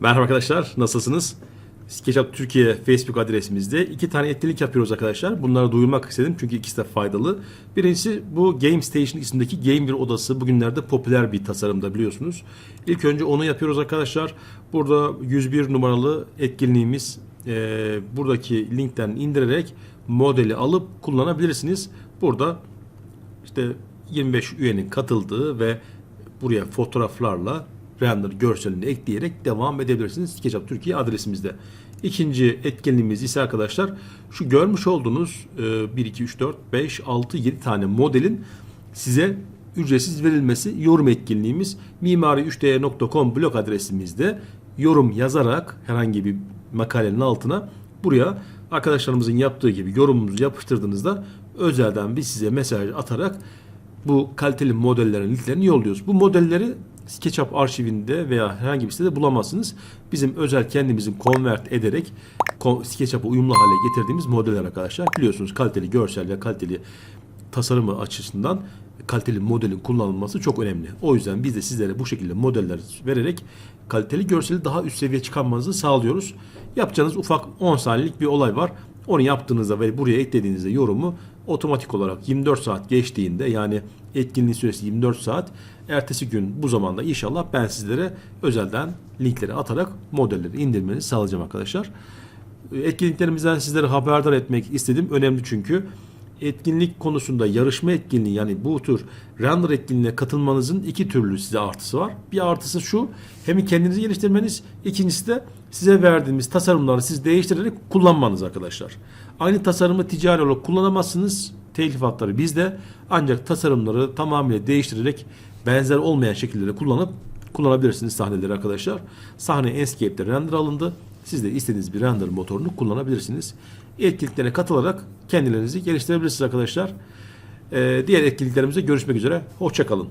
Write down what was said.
Merhaba arkadaşlar, nasılsınız? SketchUp Türkiye Facebook adresimizde iki tane etkinlik yapıyoruz arkadaşlar. Bunları duyurmak istedim çünkü ikisi de faydalı. Birincisi bu Game Station isimdeki Game bir odası. Bugünlerde popüler bir tasarımda biliyorsunuz. İlk önce onu yapıyoruz arkadaşlar. Burada 101 numaralı etkinliğimiz. Ee, buradaki linkten indirerek modeli alıp kullanabilirsiniz. Burada işte 25 üyenin katıldığı ve buraya fotoğraflarla render görselini ekleyerek devam edebilirsiniz. SketchUp Türkiye adresimizde. İkinci etkinliğimiz ise arkadaşlar şu görmüş olduğunuz e, 1, 2, 3, 4, 5, 6, 7 tane modelin size ücretsiz verilmesi yorum etkinliğimiz mimari3d.com blog adresimizde yorum yazarak herhangi bir makalenin altına buraya arkadaşlarımızın yaptığı gibi yorumunuzu yapıştırdığınızda özelden biz size mesaj atarak bu kaliteli modellerin linklerini yolluyoruz. Bu modelleri SketchUp arşivinde veya herhangi bir sitede bulamazsınız. Bizim özel kendimizin convert ederek SketchUp'a uyumlu hale getirdiğimiz modeller arkadaşlar. Biliyorsunuz kaliteli görsel ve kaliteli tasarımı açısından kaliteli modelin kullanılması çok önemli. O yüzden biz de sizlere bu şekilde modeller vererek kaliteli görseli daha üst seviye çıkarmanızı sağlıyoruz. Yapacağınız ufak 10 saniyelik bir olay var. Onu yaptığınızda ve buraya eklediğinizde yorumu otomatik olarak 24 saat geçtiğinde yani etkinliğin süresi 24 saat ertesi gün bu zamanda inşallah ben sizlere özelden linkleri atarak modelleri indirmenizi sağlayacağım arkadaşlar. Etkinliklerimizden sizlere haberdar etmek istedim. Önemli çünkü etkinlik konusunda yarışma etkinliği yani bu tür render etkinliğine katılmanızın iki türlü size artısı var. Bir artısı şu hem kendinizi geliştirmeniz ikincisi de size verdiğimiz tasarımları siz değiştirerek kullanmanız arkadaşlar. Aynı tasarımı ticari olarak kullanamazsınız. Telifatları bizde ancak tasarımları tamamıyla değiştirerek benzer olmayan şekillerde kullanıp kullanabilirsiniz sahneleri arkadaşlar. Sahne Enscape'de render alındı. Siz de istediğiniz bir render motorunu kullanabilirsiniz. Etkinliklere katılarak kendilerinizi geliştirebilirsiniz arkadaşlar. Ee, diğer etkinliklerimizde görüşmek üzere. Hoşçakalın.